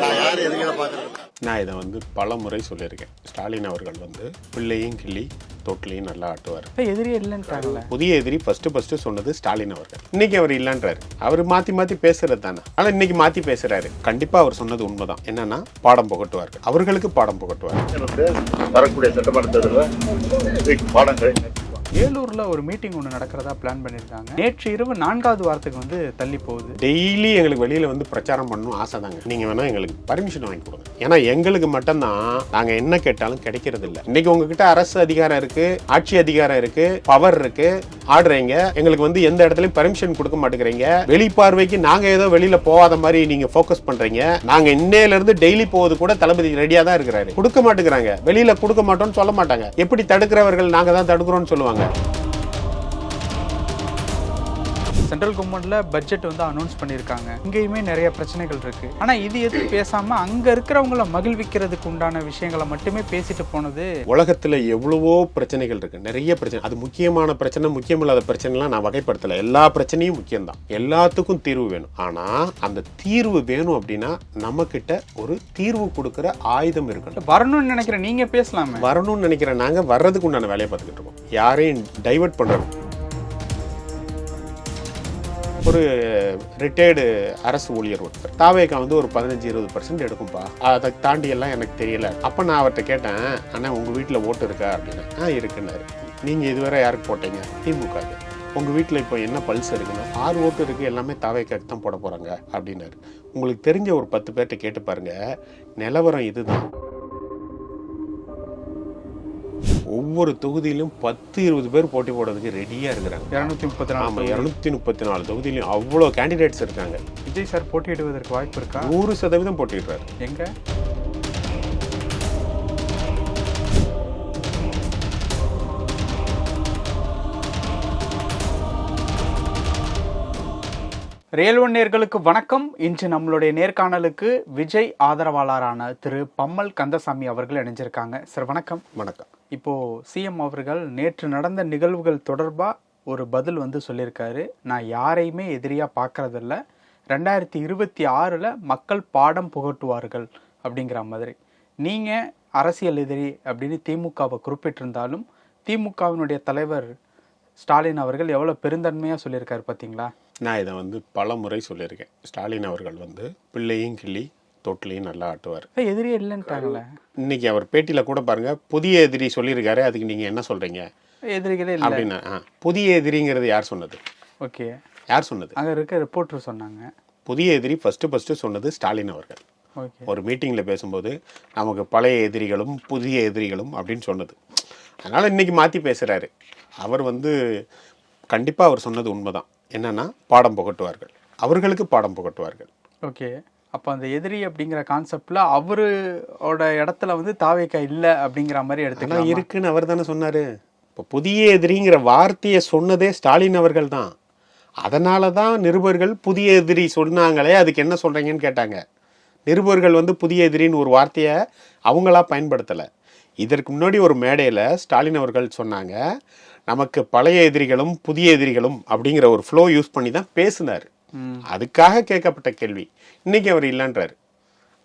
நான் யார் எதுக்கிற பார்க்குறேன் நான் இதை வந்து பல முறை சொல்லியிருக்கேன். ஸ்டாலின் அவர்கள் வந்து பிள்ளையும் கிள்ளி தொட்டிலையும் நல்லா ஆட்டுவார். இப்ப எதிரியே இல்லைன்ட்டாங்கல்ல புதிய எதிரி ஃபர்ஸ்ட் ஃபர்ஸ்ட் சொன்னது ஸ்டாலின் அவர்கள். இன்னைக்கு அவர் இல்லைன்றாரு. அவர் மாத்தி மாத்தி பேசுறது தானே. ஆனா இன்னைக்கு மாத்தி பேசுறாரு. கண்டிப்பா அவர் சொன்னது உண்மைதான். என்னன்னா பாடம் புகட்டுவார்கள். அவர்களுக்கு பாடம் புகட்டுவார் வரக்கூடிய சட்டமன்ற தேர்தலில் பாடங்களை ஏலூர்ல ஒரு மீட்டிங் ஒன்று நடக்கிறதா பிளான் பண்ணியிருக்காங்க. நேற்று இரவு நான்காவது வாரத்துக்கு வந்து தள்ளி போகுது. டெய்லி எங்களுக்கு வெளியில வந்து பிரச்சாரம் பண்ணணும் ஆசை தாங்க. நீங்க வேணா எங்களுக்கு பர்மிஷன் வாங்கி கொடுங்க. ஏன்னா எங்களுக்கு மட்டும்தான் நாங்க என்ன கேட்டாலும் கிடைக்கிறது இல்லை. இன்னைக்கு உங்ககிட்ட அரசு அதிகாரம் இருக்கு ஆட்சி அதிகாரம் இருக்கு பவர் இருக்கு ஆடுறீங்க. எங்களுக்கு வந்து எந்த இடத்துலயும் பர்மிஷன் கொடுக்க மாட்டேங்கிறீங்க. வெளிப்பார்வைக்கு நாங்க ஏதோ வெளியில போகாத மாதிரி நீங்க ஃபோக்கஸ் பண்றீங்க. நாங்க இன்னையில இருந்து டெய்லி போவது கூட தளபதி ரெடியா தான் இருக்கிறாரு. கொடுக்க மாட்டேங்கிறாங்க. வெளியில கொடுக்க மாட்டோம்னு சொல்ல மாட்டாங்க. எப்படி தடுக்கிறவர்கள் நாங்க தான் தடுக்கிறோம்னு சொல்லுவாங்க. Thank you. சென்ட்ரல் கவர்மெண்ட்ல பட்ஜெட் வந்து அனௌன்ஸ் பண்ணியிருக்காங்க. இங்கேயுமே நிறைய பிரச்சனைகள் இருக்கு. ஆனா இது எதுவும் பேசாம அங்க இருக்கிறவங்கள மகிழ்விக்கிறதுக்கு உண்டான விஷயங்களை மட்டுமே பேசிட்டு போனது உலகத்துல எவ்வளவோ பிரச்சனைகள் இருக்கு. நிறைய பிரச்சனை. அது முக்கியமான பிரச்சனை முக்கியமில்லாத பிரச்சனைலாம் நான் வகைப்படுத்தல. எல்லா பிரச்சனையும் முக்கியம்தான். எல்லாத்துக்கும் தீர்வு வேணும். ஆனா அந்த தீர்வு வேணும் அப்படின்னா நம்ம கிட்ட ஒரு தீர்வு கொடுக்கிற ஆயுதம் இருக்கணும். வரணும்னு நினைக்கிற நீங்க பேசலாமே. வரணும்னு நினைக்கிற நாங்க வர்றதுக்கு உண்டான வேலையை பார்த்துக்கிட்டு இருக்கோம். யாரையும் டைவர்ட் பண்றோம். ஒரு ரிட்டையர்டு அரசு ஊழியர் ஒருத்தர். தாவேக்கா வந்து ஒரு பதினஞ்சு இருபது பர்சன்ட் எடுக்கும்பா. அதை தாண்டி எல்லாம் எனக்கு தெரியல. அப்ப நான் அவர்கிட்ட கேட்டேன் அண்ணா உங்க வீட்டில் ஓட்டு இருக்கா? அப்படின்னு. ஆ இருக்குன்னாரு. நீங்க இதுவரை யாருக்கு போட்டீங்க? திமுக உங்கள் உங்க இப்போ என்ன பல்ஸ் இருக்குன்னா? ஆறு ஓட்டு இருக்கு எல்லாமே தாவேக்காக்கு தான் போட போறாங்க. அப்படின்னாரு. உங்களுக்கு தெரிஞ்ச ஒரு பத்து பேர்கிட்ட கேட்டு பாருங்க. நிலவரம் இதுதான். ஒவ்வொரு தொகுதியிலும் பத்து இருபது பேர் போட்டி போடுறதுக்கு ரெடியா இருக்கிறாங்க. இருநூத்தி முப்பத்தி நாலு இருநூத்தி முப்பத்தி நாலு தொகுதியிலும் அவ்வளோ கேண்டிடேட்ஸ் இருக்காங்க. விஜய் சார் போட்டியிடுவதற்கு வாய்ப்பு இருக்கா? நூறு சதவீதம் போட்டிடுறாரு எங்க? ரியல் ஒன் நேர்களுக்கு வணக்கம். இன்று நம்மளுடைய நேர்காணலுக்கு விஜய் ஆதரவாளரான திரு பம்மல் கந்தசாமி அவர்கள் இணைஞ்சிருக்காங்க. சார் வணக்கம். வணக்கம். இப்போ சிஎம் அவர்கள் நேற்று நடந்த நிகழ்வுகள் தொடர்பா ஒரு பதில் வந்து சொல்லியிருக்காரு. நான் யாரையுமே எதிரியா பார்க்கறதில்ல. ரெண்டாயிரத்தி இருபத்தி ஆறுல மக்கள் பாடம் புகட்டுவார்கள் அப்படிங்கிற மாதிரி. நீங்க அரசியல் எதிரி அப்படின்னு திமுகவை குறிப்பிட்டிருந்தாலும் திமுகவினுடைய தலைவர் ஸ்டாலின் அவர்கள் எவ்வளவு பெருந்தன்மையா சொல்லியிருக்காரு பாத்தீங்களா? நான் இதை வந்து பல முறை சொல்லியிருக்கேன். ஸ்டாலின் அவர்கள் வந்து பிள்ளையும் கிள்ளி தொட்டிலையும் நல்லா ஆட்டுவார். எதிரியே இல்லைன்ட்டாங்களே. இன்னைக்கு அவர் பேட்டியில கூட பாருங்க புதிய எதிரி சொல்லியிருக்காரு அதுக்கு நீங்க என்ன சொல்றீங்க? எதிரிகளே இல்லை. அப்படின்னு புதிய எதிரிங்கிறது யார் சொன்னது? ஓகே. யார் சொன்னது? அங்க இருக்க ரிப்போர்ட்டர் சொன்னாங்க. புதிய எதிரி ஃபர்ஸ்ட் ஃபர்ஸ்ட் சொன்னது ஸ்டாலின் அவர்கள். ஒரு மீட்டிங்கில் பேசும்போது நமக்கு பழைய எதிரிகளும் புதிய எதிரிகளும் அப்படின்னு சொன்னது. அதனால் இன்னைக்கு மாற்றி பேசுகிறாரு அவர் வந்து கண்டிப்பாக அவர் சொன்னது உண்மைதான். என்னன்னா பாடம் புகட்டுவார்கள். அவர்களுக்கு பாடம் புகட்டுவார்கள். ஓகே. அப்போ அந்த எதிரி அப்படிங்கிற கான்செப்ட்ல அவரோட இடத்துல வந்து தாவேக்கா இல்லை அப்படிங்கிற மாதிரி எடுத்துக்கலாம்? இருக்குன்னு அவர் தானே சொன்னார். இப்போ புதிய எதிரிங்கிற வார்த்தையை சொன்னதே ஸ்டாலின் அவர்கள் தான். அதனால தான் நிருபர்கள் புதிய எதிரி சொன்னாங்களே அதுக்கு என்ன சொல்கிறீங்கன்னு கேட்டாங்க. நிருபர்கள் வந்து புதிய எதிரின்னு ஒரு வார்த்தையை அவங்களா பயன்படுத்தலை. இதற்கு முன்னாடி ஒரு மேடையில் ஸ்டாலின் அவர்கள் சொன்னாங்க நமக்கு பழைய எதிரிகளும் புதிய எதிரிகளும் அப்படிங்கிற ஒரு ஃப்ளோ யூஸ் பண்ணி தான் பேசினார். அதுக்காக கேட்கப்பட்ட கேள்வி. இன்னைக்கு அவர் இல்லைன்றாரு.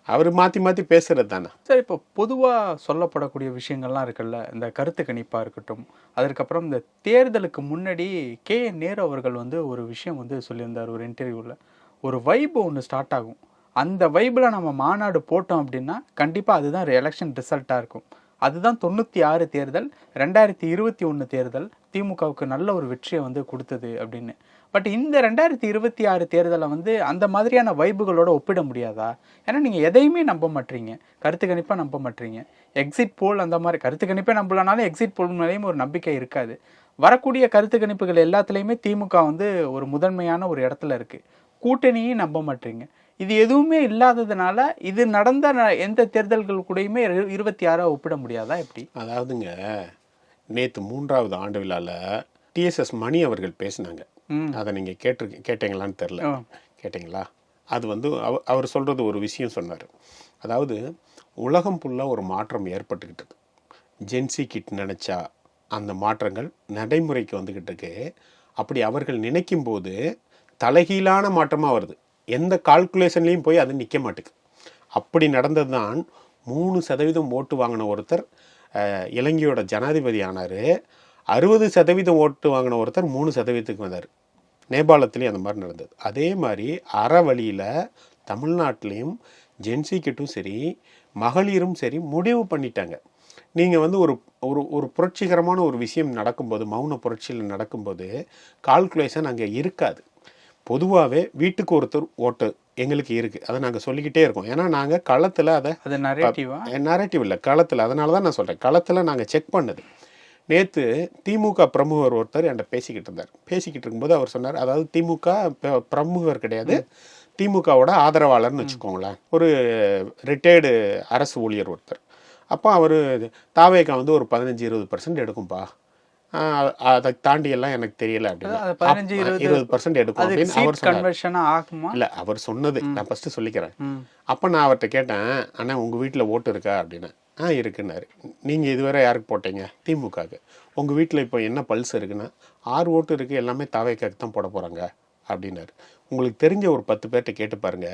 அவர் மாற்றி மாற்றி பேசுறது தானே சரி இப்போ பொதுவாக சொல்லப்படக்கூடிய விஷயங்கள்லாம் இருக்குல்ல இந்த கருத்து கணிப்பாக இருக்கட்டும். அதற்கப்புறம் இந்த தேர்தலுக்கு முன்னாடி கே. நேரு அவர்கள் வந்து ஒரு விஷயம் வந்து சொல்லியிருந்தார் ஒரு இன்டர்வியூவில் ஒரு வைப் ஒன்று ஸ்டார்ட் ஆகும். அந்த வைப்பில் நம்ம மாநாடு போட்டோம் அப்படின்னா கண்டிப்பாக அதுதான் எலெக்ஷன் ரிசல்ட்டாக இருக்கும். அதுதான் தொண்ணூற்றி ஆறு தேர்தல் ரெண்டாயிரத்தி இருபத்தி ஒன்று தேர்தல் திமுகவுக்கு நல்ல ஒரு வெற்றியை வந்து கொடுத்தது அப்படின்னு. பட் இந்த ரெண்டாயிரத்தி இருபத்தி ஆறு தேர்தலை வந்து அந்த மாதிரியான வைப்புகளோட ஒப்பிட முடியாதா? ஏன்னா நீங்கள் எதையுமே நம்ப மாட்டீங்க. கருத்து கணிப்பாக நம்ப மாட்டீங்க. எக்ஸிட் போல் அந்த மாதிரி கருத்து கணிப்பே நம்பலனாலும் எக்ஸிட் போல் மேலேயும் ஒரு நம்பிக்கை இருக்காது. வரக்கூடிய கருத்து கணிப்புகள் எல்லாத்துலேயுமே திமுக வந்து ஒரு முதன்மையான ஒரு இடத்துல இருக்குது கூட்டணியும் நம்ப மாட்டீங்க. இது எதுவுமே இல்லாததுனால இது நடந்த எந்த தேர்தல்கள் கூடயுமே இரு- இருபத்தி ஆறா ஒப்பிட முடியாதா எப்படி? அதாவதுங்க நேற்று மூன்றாவது ஆண்டு விழாவில் டிஎஸ்எஸ் மணி அவர்கள் பேசினாங்க. அதை நீங்கள் கேட்டு கேட்டீங்களான்னு தெரில. கேட்டிங்களா? அது வந்து அவ- அவர் சொல்கிறது ஒரு விஷயம் சொன்னார். அதாவது உலகம் ஃபுல்லாக ஒரு மாற்றம் ஏற்பட்டுக்கிட்டது. ஜென்சி கிட் நினச்சா அந்த மாற்றங்கள் நடைமுறைக்கு வந்துக்கிட்டு இருக்கு. அப்படி அவர்கள் நினைக்கும் போது தலைகீழான மாற்றமாக வருது. எந்த கால்குலேஷன்லேயும் போய் அது நிற்க மாட்டேங்குது அப்படி நடந்தது தான் மூணு சதவீதம் ஓட்டு வாங்கின ஒருத்தர் இலங்கையோட ஜனாதிபதி ஆனார். அறுபது சதவீதம் ஓட்டு வாங்கின ஒருத்தர் மூணு சதவீதத்துக்கு வந்தார். நேபாளத்துலேயும் அந்த மாதிரி நடந்தது. அதே மாதிரி அற வழியில் தமிழ்நாட்டிலையும் ஜென்சிக்கிட்டும் சரி மகளிரும் சரி முடிவு பண்ணிட்டாங்க. நீங்கள் வந்து ஒரு ஒரு ஒரு புரட்சிகரமான ஒரு விஷயம் நடக்கும்போது மௌன புரட்சியில் நடக்கும்போது கால்குலேஷன் அங்கே இருக்காது. பொதுவாகவே வீட்டுக்கு ஒருத்தர் ஓட்டு எங்களுக்கு இருக்குது அதை நாங்கள் சொல்லிக்கிட்டே இருக்கோம். ஏன்னா நாங்கள் களத்தில் அதை அது நரேட்டிவா நரேட்டிவ் இல்லை. களத்தில். அதனால தான் நான் சொல்கிறேன் களத்தில் நாங்கள் செக் பண்ணது. நேற்று திமுக பிரமுகர் ஒருத்தர் என்கிட்ட பேசிக்கிட்டு இருந்தார். பேசிக்கிட்டு இருக்கும்போது அவர் சொன்னார் அதாவது திமுக பிரமுகர் கிடையாது. திமுகவோட ஆதரவாளர்னு வச்சுக்கோங்களேன். ஒரு ரிட்டையர்டு அரசு ஊழியர் ஒருத்தர். அப்போ அவர் தாவேக்கா வந்து ஒரு பதினஞ்சு இருபது பர்சன்ட் எடுக்கும்பா. அதை தாண்டி எல்லாம் எனக்கு தெரியல அப்படின்னு. இருபது பர்சன்ட் எடுக்கும். அப்படின்னு அவர் சொன்னார். இல்ல சொன்னது. நான் ஃபர்ஸ்ட் சொல்லிக்கிறேன். அப்ப நான் அவர்கிட்ட கேட்டேன் அண்ணா உங்க வீட்ல ஓட்டு இருக்கா? அப்படின்னு. ஆ இருக்குன்னாரு. நீங்க இதுவரை யாருக்கு போட்டீங்க? திமுகக்கு உங்க வீட்ல இப்போ என்ன பல்ஸ் இருக்குன்னா ஆறு ஓட்டு இருக்கு எல்லாமே தாவேக்காக்கு தான் போட போறாங்க. அப்படின்னாரு. உங்களுக்கு தெரிஞ்ச ஒரு பத்து பேர்கிட்ட கேட்டு பாருங்க.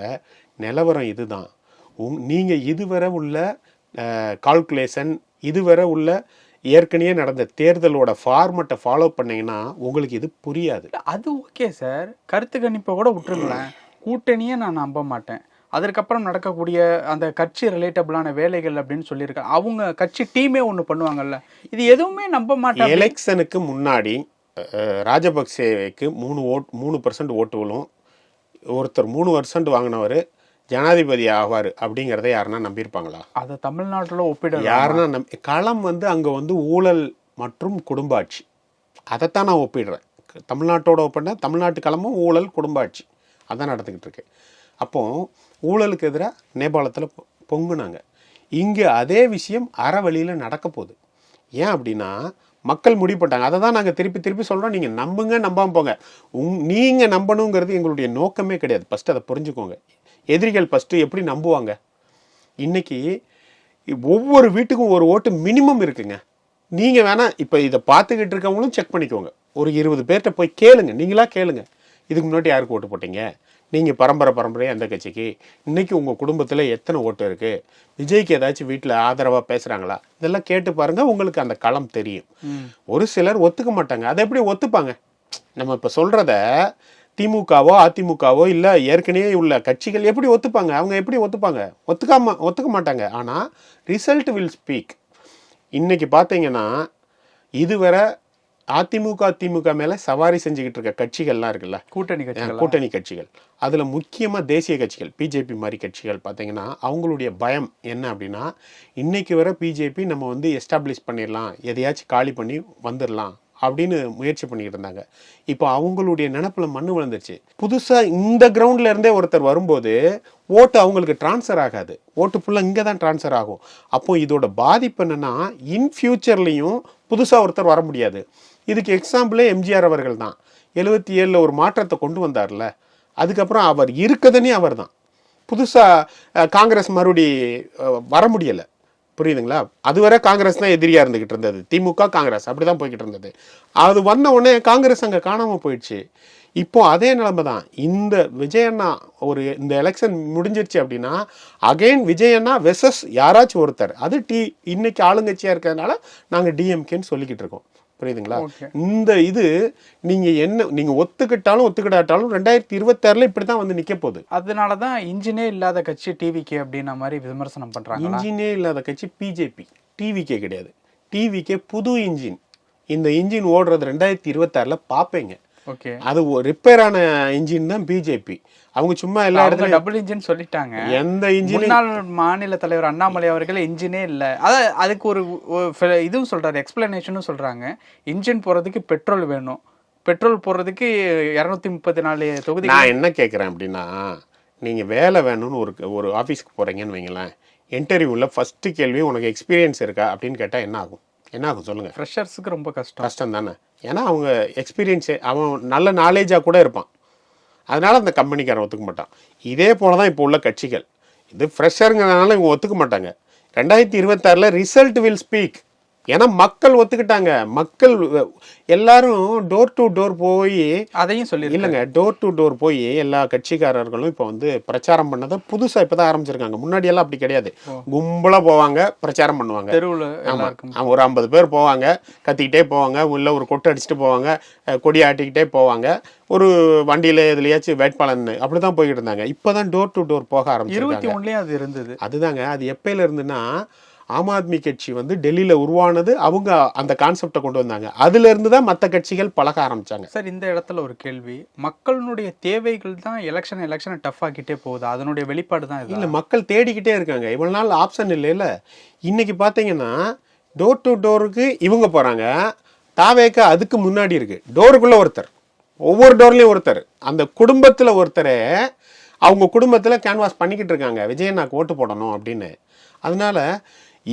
நிலவரம் இதுதான். உங் நீங்க இதுவரை உள்ள கால்குலேஷன் இதுவரை உள்ள ஏற்கனவே நடந்த தேர்தலோட ஃபார்மட்டை ஃபாலோ பண்ணீங்கன்னா உங்களுக்கு இது புரியாது. அது ஓகே சார் கருத்து கணிப்பை கூட விட்டுருங்களேன். கூட்டணியே நான் நம்ப மாட்டேன். அதற்கப்புறம் நடக்கக்கூடிய அந்த கட்சி ரிலேட்டபிளான வேலைகள் அப்படின்னு சொல்லியிருக்காங்க அவங்க கட்சி டீமே ஒன்று பண்ணுவாங்கல்ல. இது எதுவுமே நம்ப மாட்டேன். எலெக்ஷனுக்கு முன்னாடி ராஜபக்சேவுக்கு மூணு ஓட் மூணு பர்சன்ட் ஓட்டுகளும் ஒருத்தர் மூணு பர்சன்ட் வாங்கினவர் ஜனாதிபதி ஆவார் அப்படிங்கிறத யாருன்னா நம்பியிருப்பாங்களா? அதை தமிழ்நாட்டுல ஒப்பிட யாருன்னா நம் களம் வந்து அங்கே வந்து ஊழல் மற்றும் குடும்ப ஆட்சி அதைத்தான் நான் ஒப்பிடுறேன். தமிழ்நாட்டோட ஒப்பிட்டா தமிழ்நாட்டு களமும் ஊழல் குடும்ப ஆட்சி அதான் நடந்துக்கிட்டு இருக்கு. அப்போ ஊழலுக்கு எதிராக நேபாளத்தில் பொங்குனாங்க. இங்கே அதே விஷயம் அறவழியில் நடக்க போகுது. ஏன் அப்படின்னா மக்கள் முடிவு பண்ணிட்டாங்க அதை தான் நாங்கள் திருப்பி திருப்பி சொல்கிறோம் நீங்கள் நம்புங்க நம்பாம போங்க. உங் நீங்கள் நம்பணுங்கிறது எங்களுடைய நோக்கமே கிடையாது. ஃபஸ்ட்டு அதை புரிஞ்சுக்கோங்க. எதிரிகள் ஃபஸ்ட்டு எப்படி நம்புவாங்க? இன்னைக்கு ஒவ்வொரு வீட்டுக்கும் ஒரு ஓட்டு மினிமம் இருக்குங்க. நீங்க வேணா இப்ப இதை பார்த்துக்கிட்டு இருக்கவங்களும் செக் பண்ணிக்கோங்க. ஒரு இருபது பேர்கிட்ட போய் கேளுங்க. நீங்களா கேளுங்க. இதுக்கு முன்னாடி யாருக்கு ஓட்டு போட்டீங்க? நீங்க பரம்பரை பரம்பரையா எந்த கட்சிக்கு? இன்னைக்கு உங்க குடும்பத்துல எத்தனை ஓட்டு இருக்கு? விஜய்க்கு ஏதாச்சும் வீட்டுல ஆதரவா பேசுறாங்களா? இதெல்லாம் கேட்டு பாருங்க. உங்களுக்கு அந்த களம் தெரியும். ஒரு சிலர் ஒத்துக்க மாட்டாங்க. அதை எப்படி ஒத்துப்பாங்க? நம்ம இப்ப சொல்றத திமுகவோ அதிமுகவோ இல்ல ஏற்கனவே உள்ள கட்சிகள் எப்படி ஒத்துப்பாங்க? அவங்க எப்படி ஒத்துப்பாங்க? ஒத்துக்காம ஒத்துக்க மாட்டாங்க. ஆனா ரிசல்ட் வில் ஸ்பீக் இன்னைக்கு பார்த்தீங்கன்னா இதுவரை அதிமுக திமுக மேல சவாரி செஞ்சுக்கிட்டு இருக்க கட்சிகள்லாம் இருக்குல்ல? கூட்டணி கட்சிகள் கூட்டணி கட்சிகள். அதுல முக்கியமா தேசிய கட்சிகள் பிஜேபி மாதிரி கட்சிகள் பார்த்தீங்கன்னா அவங்களுடைய பயம் என்ன அப்படின்னா இன்னைக்கு வர பிஜேபி நம்ம வந்து எஸ்டாப்ளிஷ் பண்ணிடலாம். எதையாச்சும் காலி பண்ணி வந்துடலாம். அப்படின்னு முயற்சி பண்ணிட்டு இருந்தாங்க. இப்போ அவங்களுடைய நினப்பில் மண்ணு விழுந்துருச்சு. புதுசாக இந்த கிரவுண்டில் இருந்தே ஒருத்தர் வரும்போது ஓட்டு அவங்களுக்கு டிரான்ஸ்ஃபர் ஆகாது. ஓட்டு ஃபுல்லாக இங்கே தான் டிரான்ஸ்ஃபர் ஆகும். அப்போ இதோட பாதிப்பு என்னென்னா இன் ஃபியூச்சர்லேயும் புதுசாக ஒருத்தர் வர முடியாது. இதுக்கு எக்ஸாம்பிளே எம்ஜிஆர் அவர்கள் தான். எழுபத்தி ஏழில் ஒரு மாற்றத்தை கொண்டு வந்தார்ல. அதுக்கப்புறம் அவர் இருக்கதனே அவர் தான் புதுசாக காங்கிரஸ் மறுபடி வர முடியலை. புரியுதுங்களா? அதுவரை காங்கிரஸ் தான் எதிரியாக இருந்துகிட்டு இருந்தது. திமுக காங்கிரஸ். அப்படி தான் போய்கிட்டு இருந்தது. அது வந்த உடனே காங்கிரஸ் அங்கே காணாமல் போயிடுச்சு. இப்போ அதே நிலைமை தான். இந்த விஜயண்ணா ஒரு இந்த எலெக்ஷன் முடிஞ்சிருச்சு அப்படின்னா அகைன் விஜயண்ணா வெசஸ் யாராச்சும் ஒருத்தர். அது டி இன்னைக்கு ஆளுங்கட்சியாக இருக்கிறதுனால நாங்கள் டிஎம்கேன்னு சொல்லிக்கிட்டு இருக்கோம். புரியுதுங்களா. இந்த இது நீங்க என்ன நீங்க ஒத்துக்கிட்டாலும் ஒத்துக்கிட்டாட்டாலும் ரெண்டாயிரத்தி இருபத்தாறுல இப்படி தான் வந்து நிக்க போகுது. அதனால தான் இன்ஜினே இல்லாத கட்சி டிவிக்கு அப்படின்ன மாதிரி விமர்சனம் பண்றாங்களா? இன்ஜினே இல்லாத கட்சி பிஜேபி டிவிகே கிடையாது. டிவிகே புது இன்ஜின். இந்த இன்ஜின் ஓடுறது ரெண்டாயிரத்தி இருபத்தாறுல பார்ப்பீங்க ஓகே. அது ரிப்பேர் ஆன இன்ஜின் தான் பிஜேபி அவங்க சும்மா எல்லா இடத்துலயும் டபுள் இன்ஜின் சொல்லிட்டாங்க. எந்த இன்ஜின் முன்னாள் மாநில தலைவர் அண்ணாமலை அவர்கள் இன்ஜினே இல்ல. அதான் அதுக்கு ஒரு இதுவும் சொல்றாரு எக்ஸ்பிளனேஷனும் சொல்றாங்க. இன்ஜின் போறதுக்கு பெட்ரோல் வேணும். பெட்ரோல் போடுறதுக்கு இருநூத்தி முப்பத்தி நாலு தொகுதி நான் என்ன கேட்குறேன் அப்படின்னா நீங்க வேலை வேணும்னு ஒரு ஒரு ஆஃபீஸ்க்கு போறீங்கன்னு வைங்களேன் இன்டர்வியூவில் ஃபர்ஸ்ட் கேள்வி உனக்கு எக்ஸ்பீரியன்ஸ் இருக்கா? அப்படின்னு கேட்டால் என்ன ஆகும்? என்ன ஆகும் சொல்லுங்க. ஃப்ரெஷர்ஸுக்கு ரொம்ப கஷ்டம். கஷ்டம் தானே ஏன்னா அவங்க எக்ஸ்பீரியன்ஸு அவன் நல்ல நாலேஜாக கூட இருப்பான். அதனால் அந்த கம்பெனிக்காரன் ஒத்துக்க மாட்டான். இதே போல தான் இப்போ உள்ள கட்சிகள். இது ஃப்ரெஷருங்கிறதுனால இவங்க ஒத்துக்க மாட்டாங்க. ரெண்டாயிரத்தி இருபத்தாறில் ரிசல்ட் வில் ஸ்பீக் ஏன்னா மக்கள் ஒத்துக்கிட்டாங்க. மக்கள் எல்லாரும் டோர் டு டோர் போய் அதையும் சொல்லி இல்லைங்க டோர் டு டோர் போய் எல்லா கட்சிக்காரர்களும் இப்போ வந்து பிரச்சாரம் பண்ணதை புதுசா இப்பதான் ஆரம்பிச்சிருக்காங்க. முன்னாடி எல்லாம் அப்படி கிடையாது. கும்பலா போவாங்க பிரச்சாரம் பண்ணுவாங்க. தெருவுல ஆமா. எல்லாருக்கும் ஆமா, ஒரு ஐம்பது பேர் போவாங்க கத்திக்கிட்டே போவாங்க உள்ள ஒரு கொட்டை அடிச்சுட்டு போவாங்க கொடி ஆட்டிக்கிட்டே போவாங்க. ஒரு வண்டியில எதுலயாச்சும் வேட்பாளன் அப்படிதான் போய்கிட்டு இருந்தாங்க. இப்பதான் டோர் டு டோர் போக இருபத்தி ஆரம்பிச்சிருக்காங்க ஒண்ணுலயும் அது இருந்தது. அதுதாங்க அது எப்பயில இருந்துன்னா ஆம் ஆத்மி கட்சி வந்து டெல்லியில உருவானது அவங்க அந்த கான்செப்டை கொண்டு வந்தாங்க. அதுல இருந்து தான் மற்ற கட்சிகள் பழக ஆரம்பிச்சாங்க. சார் இந்த இடத்துல ஒரு கேள்வி. மக்களுடைய தேவைகள் தான் எலெக்ஷன் எலெக்ஷனை டஃப் ஆக்கிட்டே போகுது? அதனுடைய வெளிப்பாடு தான் இல்ல மக்கள் தேடிக்கிட்டே இருக்காங்க. இவ்வளவு நாள் ஆப்ஷன் இல்லைல்ல இன்னைக்கு பாத்தீங்கன்னா டோர் டு டோருக்கு இவங்க போறாங்க. தாவேக்க அதுக்கு முன்னாடி இருக்கு. டோருக்குள்ள ஒருத்தர். ஒவ்வொரு டோர்லயும் ஒருத்தர். அந்த குடும்பத்துல ஒருத்தரை அவங்க குடும்பத்துல கேன்வாஸ் பண்ணிக்கிட்டு இருக்காங்க. விஜயண்ணாக்கு ஓட்டு போடணும் அப்படின்னு. அதனால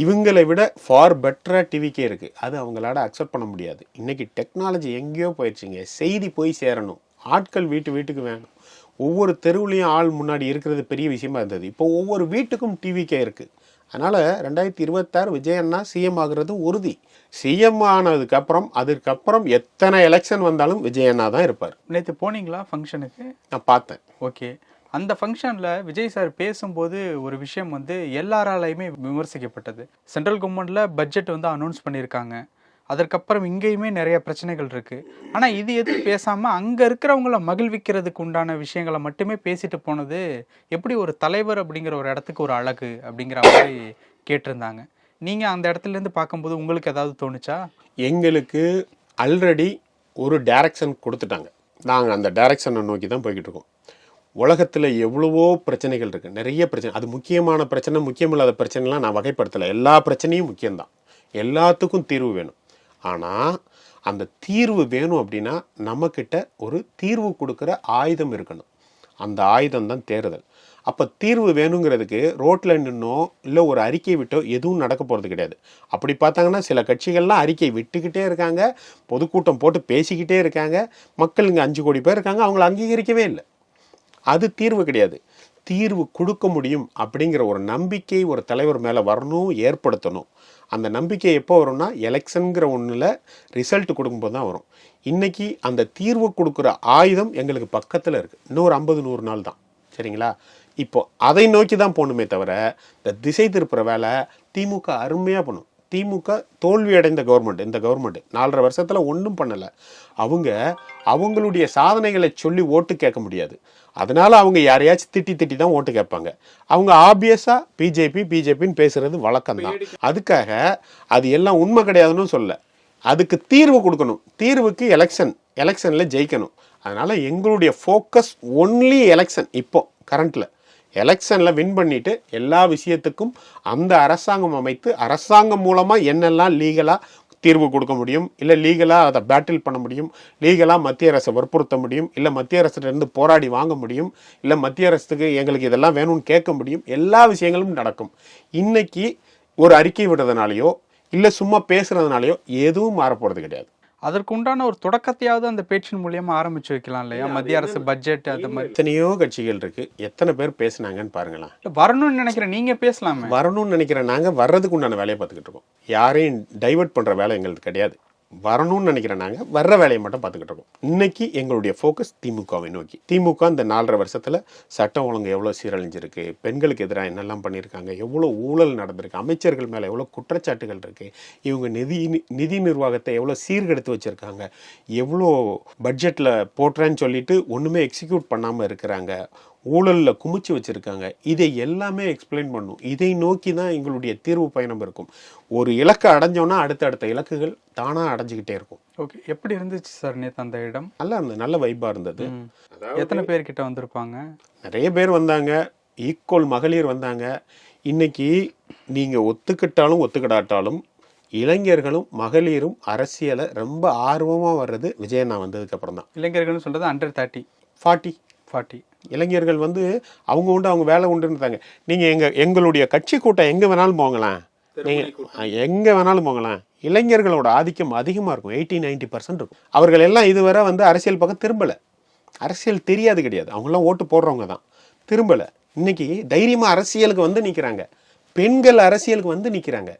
இவங்களை விட ஃபார் பெட்டரா டிவிக்கே இருக்கு. அது அவங்களால அக்செப்ட் பண்ண முடியாது. இன்னைக்கு டெக்னாலஜி எங்கேயோ போயிடுச்சுங்க. செய்தி போய் சேரணும். ஆட்கள் வீட்டு வீட்டுக்கு வேணும். ஒவ்வொரு தெருவுலையும் ஆள் முன்னாடி இருக்கிறது பெரிய விஷயமா இருந்தது. இப்போ ஒவ்வொரு வீட்டுக்கும் டிவிக்கே இருக்கு. அதனால ரெண்டாயிரத்தி இருபத்தாறு விஜயண்ணா சிஎம் ஆகுறது உறுதி. சிஎம் ஆனதுக்கு அப்புறம் அதுக்கப்புறம் எத்தனை எலெக்ஷன் வந்தாலும் விஜயண்ணா தான் இருப்பார். நேத்து போனீங்களா ஃபங்க்ஷனுக்கு நான் பார்த்தேன். ஓகே அந்த ஃபங்க்ஷனில் விஜய் சார் பேசும்போது ஒரு விஷயம் வந்து எல்லாராலையுமே விமர்சிக்கப்பட்டது. சென்ட்ரல் கவர்மெண்ட்டில் பட்ஜெட் வந்து அனௌன்ஸ் பண்ணியிருக்காங்க. அதற்கப்புறம் இங்கேயுமே நிறைய பிரச்சனைகள் இருக்கு. ஆனால் இது எதுவும் பேசாமல் அங்கே இருக்கிறவங்கள மகிழ்விக்கிறதுக்கு உண்டான விஷயங்களை மட்டுமே பேசிட்டு போனது எப்படி ஒரு தலைவர் அப்படிங்கிற ஒரு இடத்துக்கு ஒரு அழகு அப்படிங்கிற மாதிரி கேட்டிருந்தாங்க. நீங்கள் அந்த இடத்துல இருந்து பார்க்கும்போது உங்களுக்கு ஏதாவது தோணுச்சா? எங்களுக்கு ஆல்ரெடி ஒரு டைரக்ஷன் கொடுத்துட்டாங்க. நாங்கள் அந்த டைரக்ஷனை நோக்கி தான் போய்கிட்டு இருக்கோம். உலகத்தில் எவ்வளவோ பிரச்சனைகள் இருக்குது நிறைய பிரச்சனை. அது முக்கியமான பிரச்சனை முக்கியமில்லாத பிரச்சனைலாம் நான் வகைப்படுத்தலை. எல்லா பிரச்சனையும் முக்கியம்தான். எல்லாத்துக்கும் தீர்வு வேணும். ஆனால் அந்த தீர்வு வேணும் அப்படின்னா நம்மக்கிட்ட ஒரு தீர்வு கொடுக்குற ஆயுதம் இருக்கணும். அந்த ஆயுதம் தான் தேர்தல் அப்போ தீர்வு வேணுங்கிறதுக்கு ரோட்டில் நின்னோ இல்லை ஒரு அறிக்கை விட்டோ எதுவும் நடக்க போகிறது கிடையாது. அப்படி பார்த்தாங்கன்னா சில கட்சிகள்லாம் அறிக்கை விட்டுக்கிட்டே இருக்காங்க. பொதுக்கூட்டம் போட்டு பேசிக்கிட்டே இருக்காங்க. மக்கள் இங்கே அஞ்சு கோடி பேர் இருக்காங்க. அவங்கள அங்கீகரிக்கவே இல்லை. அது தீர்வு கிடையாது. தீர்வு கொடுக்க முடியும் அப்படிங்கிற ஒரு நம்பிக்கை ஒரு தலைவர் மேலே வரணும் ஏற்படுத்தணும். அந்த நம்பிக்கை எப்போ வரும்னா எலெக்ஷனுங்கிற ஒன்றில் ரிசல்ட் கொடுக்கும்போது தான் வரும். இன்னைக்கு அந்த தீர்வு கொடுக்குற ஆயுதம் எங்களுக்கு பக்கத்தில் இருக்குது இன்னொரு ஐம்பது நூறு நாள் தான். சரிங்களா? இப்போ அதை நோக்கி தான் போகணுமே தவிர இந்த திசை திருப்புற வேலை திமுக அருமையாக பண்ணும். திமுக தோல்வி அடைந்த கவர்மெண்ட் இந்த கவர்மெண்ட் நாலரை வருஷத்தில் ஒன்றும் பண்ணலை. அவங்க அவங்களுடைய சாதனைகளை சொல்லி ஓட்டு கேட்க முடியாது. அதனால் அவங்க யாரையாச்சும் திட்டி திட்டி தான் ஓட்டு கேட்பாங்க. அவங்க ஆப்வியஸாக பிஜேபி பிஜேபின்னு பேசுகிறது வழக்கம் தான் அதுக்காக அது எல்லாம் உண்மை கிடையாதுன்னு சொல்ல அதுக்கு தீர்வு கொடுக்கணும். தீர்வுக்கு எலெக்ஷன் எலெக்ஷனில் ஜெயிக்கணும். அதனால் எங்களுடைய ஃபோக்கஸ் ஒன்லி எலெக்ஷன் இப்போ கரண்ட்டில் எலெக்ஷனில் வின் பண்ணிட்டு எல்லா விஷயத்துக்கும் அந்த அரசாங்கம் அமைத்து அரசாங்கம் மூலமாக என்னெல்லாம் லீகலாக தீர்வு கொடுக்க முடியும்? இல்லை லீகலாக அதை பேட்டில் பண்ண முடியும்? லீகலாக மத்திய அரசை வற்புறுத்த முடியும்? இல்லை மத்திய அரசுல போராடி வாங்க முடியும்? இல்லை மத்திய அரசுக்கு எங்களுக்கு இதெல்லாம் வேணும்னு கேட்க முடியும்? எல்லா விஷயங்களும் நடக்கும். இன்றைக்கி ஒரு அறிக்கை விடுறதுனாலையோ இல்லை சும்மா பேசுகிறதுனாலையோ எதுவும் மாறப்போகிறது கிடையாது. அதற்கு உண்டான ஒரு தொடக்கத்தையாவது அந்த பேச்சின் மூலியமா ஆரம்பிச்சு வைக்கலாம் இல்லையா? மத்திய அரசு பட்ஜெட் அந்த மாதிரி. எத்தனையோ கட்சிகள் இருக்கு. எத்தனை பேர் பேசுனாங்கன்னு பாருங்களேன். இல்ல, வரணும்னு நினைக்கிறேன். நீங்க பேசலாமே. வரணும்னு நினைக்கிற நாங்க வர்றதுக்கு உண்டான வேலையை பார்த்துக்கிட்டு இருக்கோம். யாரையும் டைவர்ட் பண்ற வேலை எங்களுக்கு கிடையாது. வரணும்னு நினைக்கிற நாங்கள் வர்ற வேலையை மட்டும் பார்த்துக்கிட்டு இருக்கோம். இன்னைக்கு எங்களுடைய ஃபோக்கஸ் திமுகவை நோக்கி. திமுக இந்த நாலரை வருஷத்தில் சட்டம் ஒழுங்கு எவ்வளோ சீரழிஞ்சிருக்கு? பெண்களுக்கு எதிராக என்னெல்லாம் பண்ணியிருக்காங்க? எவ்வளோ ஊழல் நடந்திருக்கு? அமைச்சர்கள் மேலே எவ்வளோ குற்றச்சாட்டுகள் இருக்குது இவங்க நிதி நிதி நிர்வாகத்தை எவ்வளோ சீர்கெடுத்து வச்சுருக்காங்க? எவ்வளோ பட்ஜெட்டில் போட்டுறேன்னு சொல்லிட்டு ஒன்றுமே எக்ஸிக்யூட் பண்ணாமல் இருக்கிறாங்க? ஊழல்ல குமிச்சு வச்சிருக்காங்க. இதை எல்லாமே எக்ஸ்பிளைன் பண்ணும். இதை நோக்கி தான் எங்களுடைய தீர்வு பயணம் இருக்கும். ஒரு இலக்கை அடைஞ்சோன்னா அடுத்தடுத்த இலக்குகள் தானா அடைஞ்சுக்கிட்டே இருக்கும். ஓகே. எப்படி இருந்துச்சு சார் நேத்து அந்த இடம்? நல்லா இருந்தது. நல்ல வைப்பா இருந்தது. எத்தனை பேர் கிட்ட வந்திருப்பாங்க? நிறைய பேர் வந்தாங்க. ஈக்குவல் மகளிர் வந்தாங்க. இன்னைக்கு நீங்க ஒத்துக்கிட்டாலும் ஒத்துக்கிடாட்டாலும் இளைஞர்களும் மகளிரும் அரசியலை ரொம்ப ஆர்வமா வர்றது விஜயண்ணா வந்ததுக்கு அப்புறம் தான் இளைஞர்கள்னு சொல்றது அண்டர் தேர்ட்டி ஃபார்ட்டி ஃபார்ட்டி இளைஞர்கள் வந்து அவங்க உண்டு அவங்க வேலை உண்டுன்னுட்டாங்க. நீங்க எங்க எங்களுடைய கட்சி கூட்டம் எங்க வேணாலும் போங்கலாம். நீங்க அஹ், எங்க வேணாலும் போங்கலாம். இளைஞர்களோட ஆதிக்கம் அதிகமா இருக்கும். எயிட்டி நைன்டி பர்சன்ட் இருக்கும். அவர்கள் எல்லாம் இதுவரை வந்து அரசியல் பக்கம் திரும்பல. அரசியல் தெரியாது கிடையாது. அவங்கெல்லாம் ஓட்டு போடுறவங்க தான். திரும்பல. இன்னைக்கு தைரியமா அரசியலுக்கு வந்து நிக்கிறாங்க. பெண்கள் அரசியலுக்கு வந்து நிக்கிறாங்க.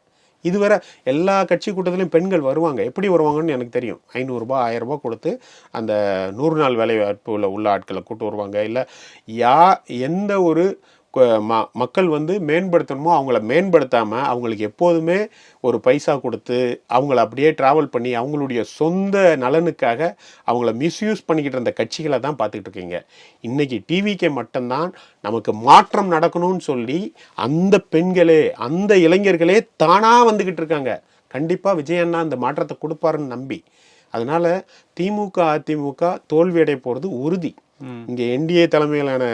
இதுவரை எல்லா கட்சி கூட்டத்திலையும் பெண்கள் வருவாங்க. எப்படி வருவாங்கன்னு எனக்கு தெரியும். ஐநூறுரூபா ஆயிரரூபா கொடுத்து அந்த நூறு நாள் வேலை வாய்ப்புல உள்ள ஆட்களை கூட்டு வருவாங்க. இல்லை யா எந்த ஒரு ம மக்கள் வந்து மேம்படுத்தணுமோ அவங்கள மேம்படுத்தாமல் அவங்களுக்கு எப்போதுமே ஒரு பைசா கொடுத்து அவங்கள அப்படியே ட்ராவல் பண்ணி அவங்களுடைய சொந்த நலனுக்காக அவங்கள மிஸ்யூஸ் பண்ணிக்கிட்டு இருந்த கட்சிகளை தான் பார்த்துக்கிட்டு இருக்கீங்க. இன்னைக்கு டிவிக்கே மட்டும்தான் நமக்கு மாற்றம் நடக்கணும்னு சொல்லி அந்த பெண்களே அந்த இளைஞர்களே தானாக வந்துக்கிட்டு இருக்காங்க. கண்டிப்பாக விஜய் அண்ணா அந்த மாற்றத்தை கொடுப்பாருன்னு நம்பி. அதனால் திமுக அதிமுக தோல்வியடைய போகிறது உறுதி. இங்க என்டிஏ தலைமையிலான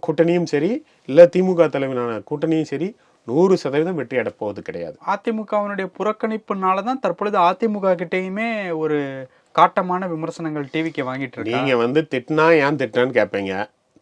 கூட்டணியும் சரி இல்ல திமுக தலைமையிலான கூட்டணியும் சரி நூறு சதவீதம் வெற்றி அடைய போவது கிடையாது. அதிமுகவினுடைய புறக்கணிப்புனால தான் தற்பொழுது அதிமுக கிட்டேயுமே ஒரு காட்டமான விமர்சனங்கள் டிவிக்கு வாங்கிட்டு நீங்க வந்து திட்டினா ஏன் திட்டினான்னு கேட்பீங்க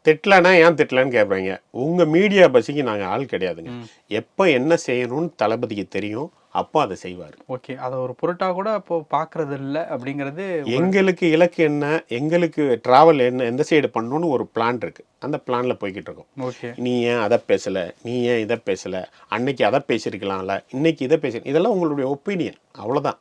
திட்டலனா ஏன் திட்டலன்னு கேட்பீங்க. உங்க மீடியா பசிக்கு நாங்க ஆள் கிடையாதுங்க. எப்ப என்ன செய்யணும்னு தளபதிக்கு தெரியும் அப்போ அதை செய்வார். ஓகே. அதை ஒரு பொருட்டா கூட இப்போ பாக்குறது இல்ல அப்படிங்கிறது எங்களுக்கு இலக்கு என்ன எங்களுக்கு டிராவல் என்ன எந்த சைடு பண்ணணும்னு ஒரு பிளான் இருக்கு. அந்த பிளான்ல போய்கிட்டு இருக்கோம். ஓகே. நீ ஏன் அதை பேசல நீ ஏன் இதை பேசல அன்னைக்கு அதை பேசியிருக்கலாம்ல இன்னைக்கு இதை பேச இதெல்லாம் உங்களுடைய ஒப்பீனியன் அவ்வளோதான்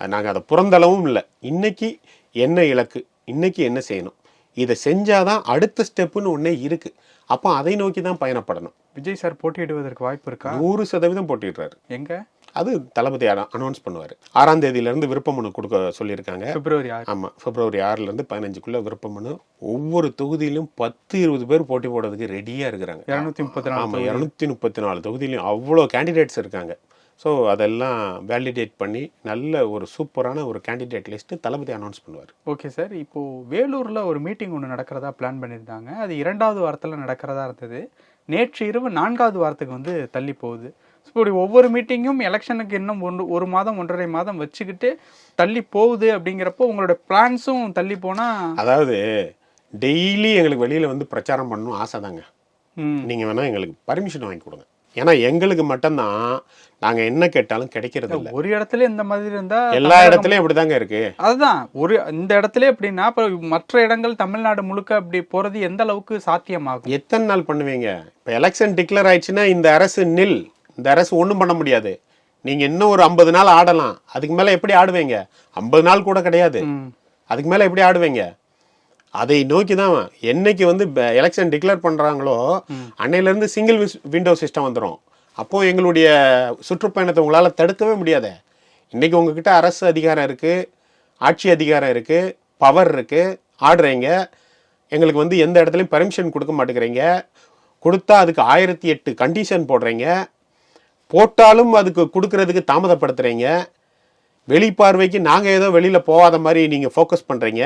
நாங்கள் அதை புறந்தளவும் இல்லை. இன்னைக்கு என்ன இலக்கு இன்னைக்கு என்ன செய்யணும்? இதை செஞ்சாதான் அடுத்த ஸ்டெப்புன்னு ஒன்றே இருக்கு. அப்போ அதை நோக்கி தான் பயணப்படணும். விஜய் சார் போட்டியிடுவதற்கு வாய்ப்பு இருக்கா? நூறு சதவீதம் போட்டிடுறாரு எங்க? அது தளபதி அனௌன்ஸ் பண்ணுவார். ஆறாம் தேதியிலேருந்து விருப்ப மனு கொடுக்க சொல்லியிருக்காங்க. பிப்ரவரி ஆறு. ஆமாம் பிப்ரவரி ஆறுலேருந்து பதினஞ்சுக்குள்ளே விருப்ப மனு ஒவ்வொரு தொகுதியிலும் பத்து இருபது பேர் போட்டி போடுறதுக்கு ரெடியாக இருக்கிறாங்க. இருநூத்தி முப்பத்தி நாலு ஆமாம் இரநூத்தி முப்பத்தி நாலு தொகுதியிலையும் அவ்வளோ கேண்டிடேட்ஸ் இருக்காங்க. ஸோ அதெல்லாம் வேலிடேட் பண்ணி நல்ல ஒரு சூப்பரான ஒரு கேண்டிடேட் லிஸ்ட்டு தளபதி அனௌன்ஸ் பண்ணுவார். ஓகே சார் இப்போ வேலூர்ல ஒரு மீட்டிங் ஒன்று நடக்கிறதா பிளான் பண்ணியிருந்தாங்க. அது இரண்டாவது வாரத்தில் நடக்கிறதா இருந்தது. நேற்று இரவு நான்காவது வாரத்துக்கு வந்து தள்ளி போகுது. So, இப்படி ஒவ்வொரு மீட்டிங்கும் எலெக்ஷனுக்கு இன்னும் ஒன்று ஒரு மாதம் ஒன்றரை மாதம் வச்சுக்கிட்டு தள்ளி போகுது அப்படிங்கிறப்போ உங்களோட பிளான்ஸும் தள்ளி போனா அதாவது டெய்லி எங்களுக்கு வெளியில் வந்து பிரச்சாரம் பண்ணணும் ஆசை தாங்க. நீங்கள் வேணால் எங்களுக்கு பர்மிஷன் வாங்கி கொடுங்க. ஏன்னா எங்களுக்கு மட்டும்தான் நாங்கள் என்ன கேட்டாலும் கிடைக்கிறது இல்லை ஒரு இடத்துல இந்த மாதிரி இருந்தா எல்லா இடத்துலையும் அப்படி தாங்க இருக்கு. அதுதான் ஒரு இந்த இடத்துல எப்படின்னா இப்போ மற்ற இடங்கள் தமிழ்நாடு முழுக்க அப்படி போறது எந்த அளவுக்கு சாத்தியமாகும்? எத்தனை நாள் பண்ணுவீங்க? இப்போ எலெக்ஷன் டிக்ளேர் ஆயிடுச்சுன்னா இந்த அரசு நில். இந்த அரசு ஒன்றும் பண்ண முடியாது. நீங்கள் இன்னும் ஒரு ஐம்பது நாள் ஆடலாம். அதுக்கு மேலே எப்படி ஆடுவீங்க? ஐம்பது நாள் கூட கிடையாது. அதுக்கு மேலே எப்படி ஆடுவீங்க? அதை நோக்கி தான் என்னைக்கு வந்து எலெக்ஷன் டிக்ளேர் பண்ணுறாங்களோ அன்னையிலேருந்து சிங்கிள் விண்டோ சிஸ்டம் வந்துடும் அப்போ எங்களுடைய சுற்றுப்பயணத்தை உங்களால் தடுக்கவே முடியாது. இன்றைக்கி உங்ககிட்ட அரசு அதிகாரம் இருக்குது ஆட்சி அதிகாரம் இருக்குது பவர் இருக்குது ஆடுறீங்க எங்களுக்கு வந்து எந்த இடத்துலையும் பர்மிஷன் கொடுக்க மாட்டேங்கிறீங்க. கொடுத்தா அதுக்கு ஆயிரத்தி எட்டு கண்டிஷன் போடுறீங்க. போட்டாலும் அதுக்கு கொடுக்கறதுக்கு தாமதப்படுத்துகிறீங்க வெளிப்பார்வைக்கு நாங்கள் ஏதோ வெளியில் போகாத மாதிரி நீங்கள் ஃபோக்கஸ் பண்ணுறீங்க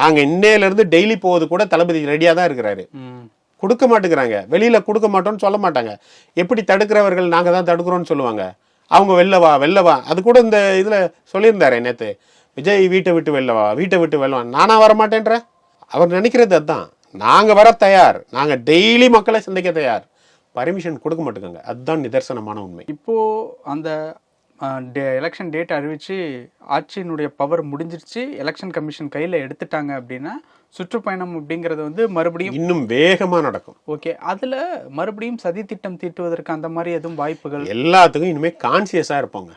நாங்கள் இன்னையிலேருந்து டெய்லி போவது கூட தளபதி ரெடியாக தான் இருக்கிறாரு. கொடுக்க மாட்டேங்கிறாங்க. வெளியில் கொடுக்க மாட்டோம்னு சொல்ல மாட்டாங்க. எப்படி தடுக்கிறவர்கள் நாங்கள் தான் தடுக்கிறோம்னு சொல்லுவாங்க. அவங்க வெளில வா வெளில வா. அது கூட இந்த இதில் சொல்லியிருந்தாரு நேற்று விஜய் வீட்டை விட்டு வெளில வா வீட்டை விட்டு வெளில வா. நானா வர மாட்டேன்ற அவர் நினைக்கிறது அதுதான். நாங்கள் வர தயார். நாங்கள் டெய்லி மக்களை சந்திக்க தயார். பர்மிஷன் கொடுக்க மாட்டேங்க அதுதான் நிதர்சனமான உண்மை. இப்போ அந்த எலெக்ஷன் டேட் அறிவிச்சு ஆட்சியினுடைய பவர் முடிஞ்சிருச்சு எலெக்ஷன் கமிஷன் கையில எடுத்துட்டாங்க அப்படின்னா சுற்றுப்பயணம் அப்படிங்கிறது வந்து மறுபடியும் இன்னும் வேகமாக நடக்கும். ஓகே அதுல மறுபடியும் சதி திட்டம் தீட்டுவதற்கு அந்த மாதிரி எதுவும் வாய்ப்புகள்? எல்லாத்துக்கும் இனிமேல் கான்சியஸாக இருப்போங்க.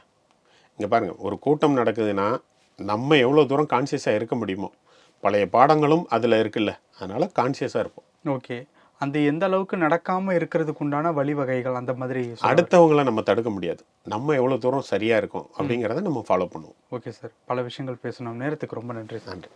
இங்கே பாருங்க ஒரு கூட்டம் நடக்குதுன்னா நம்ம எவ்வளோ தூரம் கான்சியஸாக இருக்க முடியுமோ? பழைய பாடங்களும் அதில் இருக்குல்ல அதனால கான்சியஸாக இருப்போம். ஓகே. அந்த எந்த அளவுக்கு நடக்காம இருக்கிறதுக்கு உண்டான வழிவகைகள் அந்த மாதிரி அடுத்தவங்கள நம்ம தடுக்க முடியாது. நம்ம எவ்வளோ தூரம் சரியாக இருக்கோம் அப்படிங்கிறத நம்ம ஃபாலோ பண்ணுவோம். ஓகே சார் பல விஷயங்கள் பேசணும். நேரத்துக்கு ரொம்ப நன்றி சார் நன்றி.